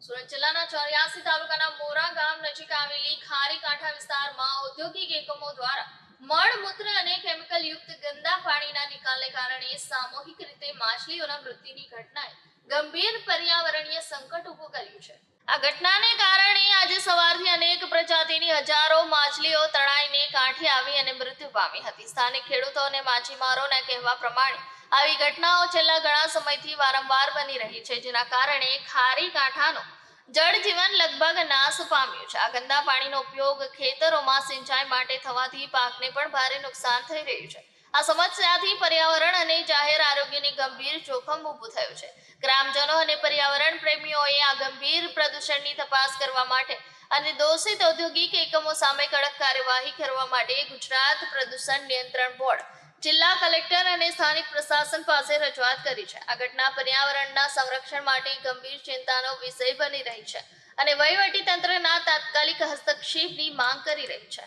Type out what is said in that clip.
સુરત જિલ્લાના ચોર્યાસી તાલુકાના મોરા ગામ નજીક આવેલી ખારી કાંઠા વિસ્તારમાં ઔદ્યોગિક એકમો દ્વારા મળમૂત્ર અને કેમિકલ યુક્ત ગંદા પાણીના નિકાલને કારણે સામૂહિક રીતે માછલીઓના મૃત્યુની ઘટનાએ ગંભીર પર્યાવરણીય સંકટ ઊભું કર્યું છે. આ ઘટનાને કારણે આજે સવારથી અનેક પ્રજાતિની હજારો માછલીઓ તણાઈને કાંઠે આવી અને મૃત્યુ પામી હતી. સ્થાનિક ખેડૂતો અને માછીમારોના કહેવા પ્રમાણે આવી ઘટનાઓ છેલ્લા ઘણા સમયથી વારંવાર બની રહી છે, જેના કારણે ખારી કાંઠાનો જળજીવન લગભગ નાશ પામ્યું છે. આ ગંદા પાણીનો ઉપયોગ ખેતરોમાં સિંચાઈ માટે થવાથી પાકને પણ ભારે નુકસાન થઈ રહ્યું છે. આ સમસ્યાથી પર્યાવરણ અને જાહેર આરોગ્યની ગંભીર જોખમ ઊભું થયું છે. ગ્રામજનો અને પર્યાવરણ પ્રેમીઓએ આ ગંભીર પ્રદૂષણની તપાસ કરવા માટે અને દોષિત ઔદ્યોગિક એકમો સામે કડક કાર્યવાહી કરવા માટે ગુજરાત પ્રદૂષણ નિયંત્રણ બોર્ડ જિલ્લા કલેક્ટર અને સ્થાનિક પ્રશાસન પાસે રજૂઆત કરી છે. આ ઘટના પર્યાવરણના સંરક્ષણ માટે ગંભીર ચિંતાનો વિષય બની રહી છે અને વહીવટી તંત્રના તાત્કાલિક હસ્તક્ષેપની માંગ કરી રહી છે.